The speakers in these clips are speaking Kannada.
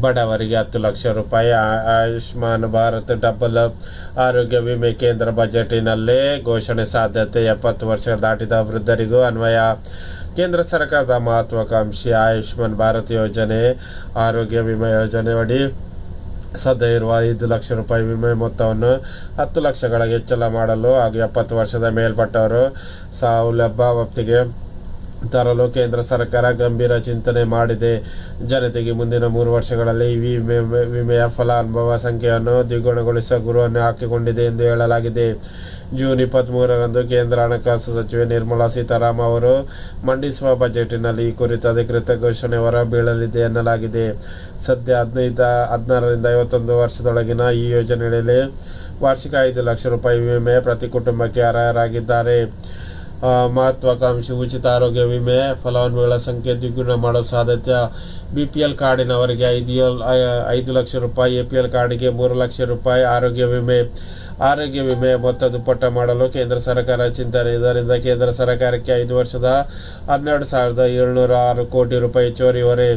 ಬಡವರಿಗೆ ಹತ್ತು ಲಕ್ಷ ರೂಪಾಯಿ ಆಯುಷ್ಮಾನ್ ಭಾರತ್ ಡಬಲ್ ಆರೋಗ್ಯ ವಿಮೆ ಕೇಂದ್ರ ಬಜೆಟ್ನಲ್ಲಿ ಘೋಷಣೆ ಸಾಧ್ಯತೆ ಎಪ್ಪತ್ತು ವರ್ಷ ದಾಟಿದ ವೃದ್ಧರಿಗೂ ಅನ್ವಯ. ಕೇಂದ್ರ ಸರ್ಕಾರದ ಮಹತ್ವಾಕಾಂಕ್ಷಿ ಆಯುಷ್ಮಾನ್ ಭಾರತ್ ಯೋಜನೆ, ಆರೋಗ್ಯ ವಿಮೆ ಯೋಜನೆ ಅಡಿ ಸದ್ಯ ಇರುವ ಐದು ಲಕ್ಷ ರೂಪಾಯಿ ವಿಮೆ ಮೊತ್ತವನ್ನು ಹತ್ತು ಲಕ್ಷಗಳಿಗೆ ಹೆಚ್ಚಳ ಮಾಡಲು ಹಾಗೂ ಎಪ್ಪತ್ತು ವರ್ಷದ ಮೇಲ್ಪಟ್ಟವರು ಸೌಲಭ್ಯ ವ್ಯಾಪ್ತಿಗೆ ತರಲು ಕೇಂದ್ರ ಸರ್ಕಾರ ಗಂಭೀರ ಚಿಂತನೆ ಮಾಡಿದೆ. ಜನತೆಗೆ ಮುಂದಿನ ಮೂರು ವರ್ಷಗಳಲ್ಲಿ ವಿಮೆ, ವಿಮೆಯ ಫಲಾನುಭವ ಸಂಖ್ಯೆಯನ್ನು ದ್ವಿಗುಣಗೊಳಿಸುವ ಗುರುವನ್ನು ಹಾಕಿಕೊಂಡಿದೆ ಎಂದು ಹೇಳಲಾಗಿದೆ. ಜೂನ್ ಇಪ್ಪತ್ತ್ಮೂರರಂದು ಕೇಂದ್ರ ಹಣಕಾಸು ಸಚಿವೆ ನಿರ್ಮಲಾ ಸೀತಾರಾಮನ್ ಅವರು ಮಂಡಿಸುವ ಬಜೆಟಿನಲ್ಲಿ ಈ ಕುರಿತು ಅಧಿಕೃತ ಘೋಷಣೆ ಹೊರ ಬೀಳಲಿದೆ ಎನ್ನಲಾಗಿದೆ. ಸದ್ಯ ಹದಿನೈದ, ಹದಿನಾರರಿಂದ ಐವತ್ತೊಂದು ವರ್ಷದೊಳಗಿನ ಈ ಯೋಜನೆಯಲ್ಲಿ ವಾರ್ಷಿಕ ಐದು ಲಕ್ಷ ರೂಪಾಯಿ ವಿಮೆ ಪ್ರತಿ ಕುಟುಂಬಕ್ಕೆ ಅರ್ಹರಾಗಿದ್ದಾರೆ. ಮಹತ್ವಾಕಾಂಕ್ಷಿ ಉಚಿತ ಆರೋಗ್ಯ ವಿಮೆ ಫಲಾನುಭವಿಗಳ ಸಂಖ್ಯೆ ದ್ವಿಗುಣ ಮಾಡೋ ಸಾಧ್ಯತೆ ಬಿ ಪಿ ಎಲ್ ಕಾರ್ಡಿನವರಿಗೆ ಐದು ಐದು ಲಕ್ಷ ರೂಪಾಯಿ ಎ ಪಿ ಎಲ್ ಕಾರ್ಡಿಗೆ ಮೂರು ಲಕ್ಷ ರೂಪಾಯಿ ಆರೋಗ್ಯ ವಿಮೆ ಆರೋಗ್ಯ ವಿಮೆ ಮೊತ್ತ ದುಪ್ಪಟ್ಟ ಮಾಡಲು ಕೇಂದ್ರ ಸರ್ಕಾರ ಚಿಂತನೆ. ಇದರಿಂದ ಕೇಂದ್ರ ಸರ್ಕಾರಕ್ಕೆ ಐದು ವರ್ಷದ ಹನ್ನೆರಡು ಸಾವಿರದ ಏಳ್ನೂರ ಆರು ಕೋಟಿ ರೂಪಾಯಿ ಹೆಚ್ಚುವರಿ ಹೊರೆ.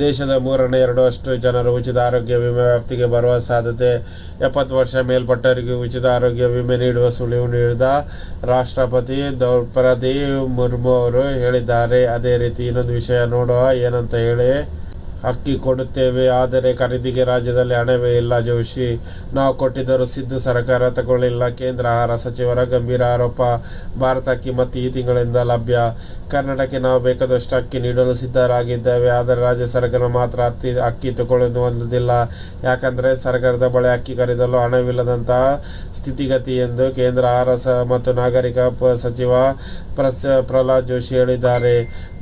ದೇಶದ ಮೂರನೇ ಎರಡು ಅಷ್ಟು ಜನರು ಉಚಿತ ಆರೋಗ್ಯ ವಿಮೆ ವ್ಯಾಪ್ತಿಗೆ ಬರುವ ಸಾಧ್ಯತೆ. ಎಪ್ಪತ್ತು ವರ್ಷ ಮೇಲ್ಪಟ್ಟವರಿಗೆ ಉಚಿತ ಆರೋಗ್ಯ ವಿಮೆ ನೀಡುವ ಸುಳಿವು ನೀಡಿದ ರಾಷ್ಟ್ರಪತಿ ದ್ರೌಪದಿ ಮುರ್ಮು ಅವರು ಹೇಳಿದ್ದಾರೆ. ಅದೇ ರೀತಿ ಇನ್ನೊಂದು ವಿಷಯ ನೋಡುವ ಏನಂತ ಹೇಳಿ ಅಕ್ಕಿ ಕೊಡುತ್ತೇವೆ, ಆದರೆ ಖರೀದಿಗೆ ರಾಜ್ಯದಲ್ಲಿ ಹಣವೇ ಇಲ್ಲ ಜೋಶಿ. ನಾವು ಕೊಟ್ಟಿದ್ದರೂ ಸಿದ್ದು ಸರ್ಕಾರ ತಗೊಳ್ಳಿಲ್ಲ. ಕೇಂದ್ರ ಆಹಾರ ಸಚಿವರ ಗಂಭೀರ ಆರೋಪ. ಭಾರತ ಅಕ್ಕಿ ಮತ್ತು ಈ ತಿಂಗಳಿಂದ ಲಭ್ಯ. ಕರ್ನಾಟಕಕ್ಕೆ ನಾವು ಬೇಕಾದಷ್ಟು ಅಕ್ಕಿ ನೀಡಲು ಸಿದ್ಧರಾಗಿದ್ದೇವೆ, ಆದರೆ ರಾಜ್ಯ ಸರ್ಕಾರ ಮಾತ್ರ ಅಕ್ಕಿ ಅಕ್ಕಿ ತಗೊಳ್ಳಲು ಹೊಂದಿಲ್ಲ ಯಾಕಂದರೆ ಸರ್ಕಾರದ ಬಳಿ ಅಕ್ಕಿ ಖರೀದಲು ಹಣವಿಲ್ಲದಂತಹ ಸ್ಥಿತಿಗತಿ ಎಂದು ಕೇಂದ್ರ ಆಹಾರ ಮತ್ತು ನಾಗರಿಕ ಸಚಿವ ಪ್ರಹ್ಲಾದ್ ಜೋಶಿ ಹೇಳಿದ್ದಾರೆ.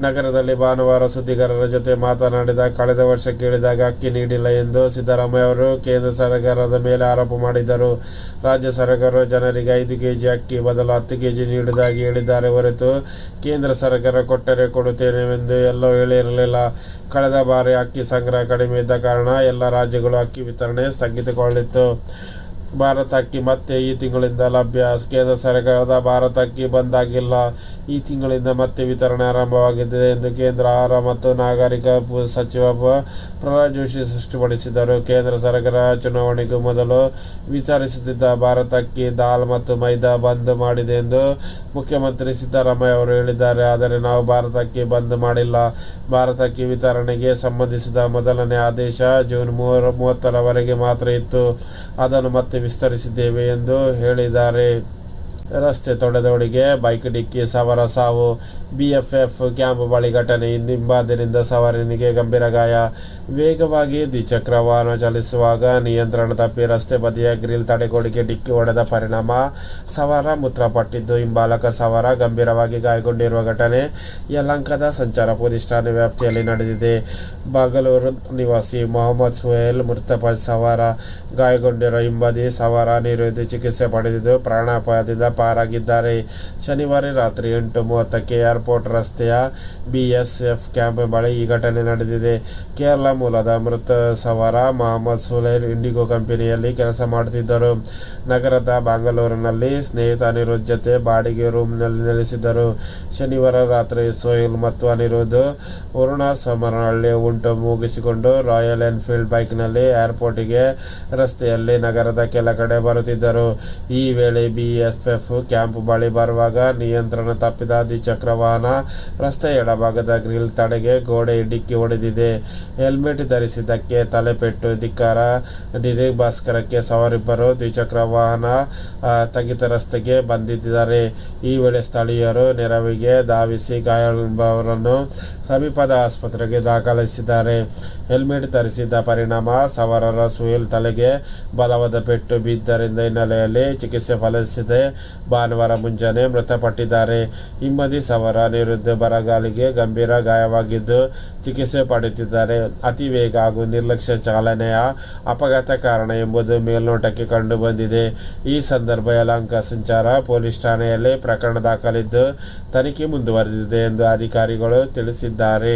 ನಗರದಲ್ಲಿ ಭಾನುವಾರ ಸುದ್ದಿಗಾರರ ಜೊತೆ ಮಾತನಾಡಿದ ಕಳೆದ ವರ್ಷ ಕೇಳಿದಾಗ ಅಕ್ಕಿ ನೀಡಿಲ್ಲ ಎಂದು ಸಿದ್ದರಾಮಯ್ಯ ಅವರು ಕೇಂದ್ರ ಸರ್ಕಾರದ ಮೇಲೆ ಆರೋಪ ಮಾಡಿದ್ದರು. ರಾಜ್ಯ ಸರ್ಕಾರ ಜನರಿಗೆ ಐದು ಕೆಜಿ ಅಕ್ಕಿ ಬದಲು ಹತ್ತು ಕೆಜಿ ನೀಡುವುದಾಗಿ ಹೇಳಿದ್ದಾರೆ ಹೊರತು ಕೇಂದ್ರ ಸರ್ಕಾರ ಕೊಟ್ಟರೆ ಕೊಡುತ್ತೇನೆಂದು ಎಲ್ಲೋ ಹೇಳಿರಲಿಲ್ಲ. ಕಳೆದ ಬಾರಿ ಅಕ್ಕಿ ಸಂಗ್ರಹ ಕಡಿಮೆ ಇದ್ದ ಕಾರಣ ಎಲ್ಲ ರಾಜ್ಯಗಳು ಅಕ್ಕಿ ವಿತರಣೆ ಸ್ಥಗಿತಗೊಳ್ಳಿತ್ತು. ಭಾರತ ಅಕ್ಕಿ ಮತ್ತೆ ಈ ತಿಂಗಳಿಂದ ಲಭ್ಯ. ಕೇಂದ್ರ ಸರ್ಕಾರದ ಭಾರತ ಅಕ್ಕಿ ಬಂದಾಗಿಲ್ಲ. ಈ ತಿಂಗಳಿಂದ ಮತ್ತೆ ವಿತರಣೆ ಆರಂಭವಾಗಿದೆ ಎಂದು ಕೇಂದ್ರ ಆಹಾರ ಮತ್ತು ನಾಗರಿಕ ಸಚಿವ ಪ್ರಹ್ಲಾದ್ ಜೋಶಿ ಸ್ಪಷ್ಟಪಡಿಸಿದರು. ಕೇಂದ್ರ ಸರ್ಕಾರ ಚುನಾವಣೆಗೂ ಮೊದಲು ವಿಚಾರಿಸುತ್ತಿದ್ದ ಭಾರತ ಅಕ್ಕಿ ದಾಲ್ ಮತ್ತು ಮೈದಾ ಬಂದ್ ಮಾಡಿದೆ ಎಂದು ಮುಖ್ಯಮಂತ್ರಿ ಸಿದ್ದರಾಮಯ್ಯ ಅವರು ಹೇಳಿದ್ದಾರೆ. ಆದರೆ ನಾವು ಭಾರತ ಅಕ್ಕಿ ಬಂದ್ ಮಾಡಿಲ್ಲ. ಭಾರತ ಅಕ್ಕಿ ವಿತರಣೆಗೆ ಸಂಬಂಧಿಸಿದ ಮೊದಲನೇ ಆದೇಶ ಜೂನ್ ಮೂವರ ಮೂವತ್ತರವರೆಗೆ ಮಾತ್ರ ಇತ್ತು. ಅದನ್ನು ಮತ್ತೆ ವಿಸ್ತರಿಸಿದ್ದೇವೆ ಎಂದು ಹೇಳಿದ್ದಾರೆ. ರಸ್ತೆ ತೊಡೆದವಳಿಗೆ ಬೈಕ್ ಡಿಕ್ಕಿ, ಸವಾರ ಸಾವು ಬಿಎಫ್ಎಫ್ ಕ್ಯಾಂಪ್ ಬಳಿ ಘಟನೆ ಹಿಂಬಾದಿನಿಂದ ಸವಾರನಿಗೆ ಗಂಭೀರ ಗಾಯ. ವೇಗವಾಗಿ ದ್ವಿಚಕ್ರ ವಾಹನ ಚಲಿಸುವಾಗ ನಿಯಂತ್ರಣ ತಪ್ಪಿ ರಸ್ತೆ ಬದಿಯ ಗ್ರಿಲ್ ತಡೆಗೋಡಿಗೆ ಡಿಕ್ಕಿ ಹೊಡೆದ ಪರಿಣಾಮ. ಸವಾರ ಮೃತಪಟ್ಟಿದ್ದು ಹಿಂಬಾಲಕ ಸವಾರ ಗಂಭೀರವಾಗಿ ಗಾಯಗೊಂಡಿರುವ ಘಟನೆ ಯಲಂಕದ ಸಂಚಾರ ಪೊಲೀಸ್ ಠಾಣೆ ವ್ಯಾಪ್ತಿಯಲ್ಲಿ ನಡೆದಿದೆ. ಬಾಗಲೂರು ನಿವಾಸಿ ಮೊಹಮ್ಮದ್ ಸುಹೇಲ್ ಮೃತಪ ಸವಾರ ಗಾಯಗೊಂಡಿರುವ ಹಿಂಬದಿ ಸವಾರ ನಿರೋಧಿ ಚಿಕಿತ್ಸೆ ಪಡೆದಿದ್ದು ಪ್ರಾಣಾಪಾಯದಿಂದ ಪಾರಾಗಿದ್ದಾರೆ. ಶನಿವಾರ ರಾತ್ರಿ ಎಂಟು ಮೂವತ್ತಕ್ಕೆ ಏರ್ಪೋರ್ಟ್ ರಸ್ತೆಯ ಬಿಎಸ್ಎಫ್ ಕ್ಯಾಂಪ್ ಬಳಿ ಈ ಘಟನೆ ನಡೆದಿದೆ. ಕೇರಳ ಮೂಲದ ಮೃತ ಸವಾರ ಮೊಹಮ್ಮದ್ ಸುಲೈರ್ ಇಂಡಿಗೋ ಕಂಪನಿಯಲ್ಲಿ ಕೆಲಸ ಮಾಡುತ್ತಿದ್ದರು. ನಗರದ ಬೆಂಗಳೂರಿನಲ್ಲಿ ಸ್ನೇಹಿತ ಅನಿರುದ್ಧ ಜೊತೆ ಬಾಡಿಗೆ ರೂಮ್ನಲ್ಲಿ ನೆಲೆಸಿದ್ದರು. ಶನಿವಾರ ರಾತ್ರಿ ಸೋಹಿಲ್ ಮತ್ತು ಅನಿರುದ್ಧ ಸಮರಹಳ್ಳಿ ಉಂಟು ಮುಗಿಸಿಕೊಂಡು ರಾಯಲ್ ಎನ್ಫೀಲ್ಡ್ ಬೈಕ್ನಲ್ಲಿ ಏರ್ಪೋರ್ಟಿಗೆ ರಸ್ತೆಯಲ್ಲಿ ನಗರದ ಕೆಲ ಕಡೆ ಬರುತ್ತಿದ್ದರು. ಈ ವೇಳೆ ಬಿಎಸ್ಎಫ್ ಕ್ಯಾಂಪ್ ಬಳಿ ಬರುವಾಗ ನಿಯಂತ್ರಣ ತಪ್ಪಿದ ದ್ವಿಚಕ್ರ ವಾಹನ ರಸ್ತೆ ಎಡಭಾಗದ ಗ್ರಿಲ್ ತಡೆಗೆ ಗೋಡೆ ಡಿಕ್ಕಿ ಹೊಡೆದಿದೆ. ಹೆಲ್ಮೆಟ್ ಧರಿಸಿದ್ದಕ್ಕೆ ತಲೆಪೆಟ್ಟು ಧಿಕ್ಕಾರ. ಡಿರಿ ಭಾಸ್ಕರಕ್ಕೆ ಸವಾರಿಬ್ಬರು ದ್ವಿಚಕ್ರ ವಾಹನ ತಗಿತ ರಸ್ತೆಗೆ ಬಂದಿದ್ದಾರೆ. ಈ ವೇಳೆ ಸ್ಥಳೀಯರು ನೆರವಿಗೆ ಧಾವಿಸಿ ಗಾಯಳವರನ್ನು ಸಮೀಪದ ಆಸ್ಪತ್ರೆಗೆ ದಾಖಲಿಸಿದ್ದಾರೆ. ಹೆಲ್ಮೆಟ್ ಧರಿಸಿದ್ದ ಪರಿಣಾಮ ಸವಾರರ ಸುಹೇಲ್ ತಲೆಗೆ ಬಲವಾದ ಪೆಟ್ಟು ಬಿದ್ದರಿಂದ ಹಿನ್ನೆಲೆಯಲ್ಲಿ ಚಿಕಿತ್ಸೆ ಫಲಿಸದೆ. ಭಾನುವಾರ ಮುಂಜಾನೆ ಮೃತಪಟ್ಟಿದ್ದಾರೆ. ಹಿಮ್ಮದಿ ಸವರ ನಿರುದ್ಧ ಬರಗಾಲಿಗೆ ಗಂಭೀರ ಗಾಯವಾಗಿದ್ದು ಚಿಕಿತ್ಸೆ ಪಡೆಯುತ್ತಿದ್ದಾರೆ. ಅತಿ ವೇಗ ಹಾಗೂ ನಿರ್ಲಕ್ಷ್ಯ ಚಾಲನೆಯ ಅಪಘಾತ ಕಾರಣ ಎಂಬುದು ಮೇಲ್ನೋಟಕ್ಕೆ ಕಂಡು ಬಂದಿದೆ. ಈ ಸಂದರ್ಭ ಯಲಹಂಕ ಸಂಚಾರ ಪೊಲೀಸ್ ಠಾಣೆಯಲ್ಲಿ ಪ್ರಕರಣ ದಾಖಲಿದ್ದು ತನಿಖೆ ಮುಂದುವರೆದಿದೆ ಎಂದು ಅಧಿಕಾರಿಗಳು ತಿಳಿಸಿದ್ದಾರೆ.